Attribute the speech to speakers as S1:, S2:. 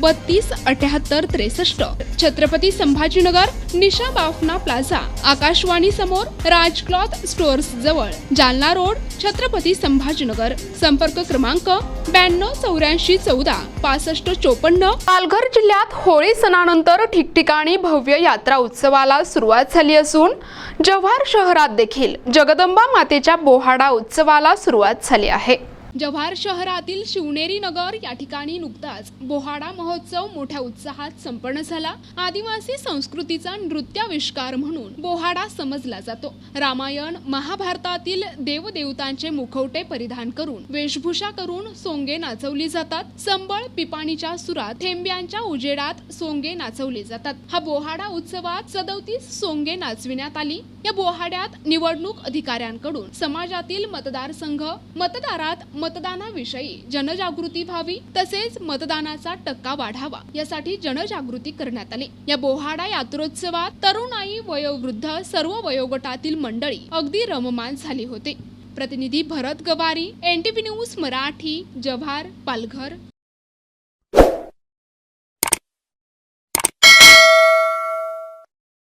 S1: बत्तीस अठ्याहत्तर त्रेसष्ट. छत्रपती संभाजीनगर निशा बाफना प्लाझा. आकाशवाणी समोर राज क्लॉथ स्टोअर्स जवळ. जालना रोड छत्रपती संभाजीनगर. संपर्क क्रमांक ब्याण्णव चौऱ्याऐंशी चौदा पासष्ट चोपन्न. पालघर जिल्ह्यात होळी सणानंतर ठिकठिकाणी भव्य यात्रा उत्सवाला सुरुवात झाली असून जव्हार शहरात देखील जगदंबा मातेच्या बोहाडा उत्सवाला सुरुवात झाली आहे. जव्हार शहरातील शिवनेरी नगर या ठिकाणी नुकताच बोहाडा महोत्सव मोठ्या उत्साहात संपन्न झाला. आदिवासी संस्कृतीचा नृत्याविष्कार म्हणून बोहाडा समजला जातो. रामायण महाभारतातील देवदेवतांचे मुखवटे परिधान करून वेशभूषा करून सोंगे नाचवली जातात. संबळ पिपाणीच्या सुरात थेंब्यांच्या उजेडात सोंगे नाचवले जातात. हा बोहाडा उत्सवात सदवतीस सोंगे नाचविण्यात आली. या बोहाड्यात निवडणूक अधिकाऱ्यांकडून समाजातील मतदारसंघ मतदारात मतदानाविषयी जनजागृती व्हावी तसेच मतदानाचा टक्का वाढावा यासाठी जनजागृती करण्यात आली. या बोहाडा यात्रोत्सवात तरुणाई वयोवृद्ध सर्व वयोगटातील मंडळी अगदी रममान झाली होते. प्रतिनिधी भरत गवारी एनटीपी न्यूज मराठी जव्हार पालघर.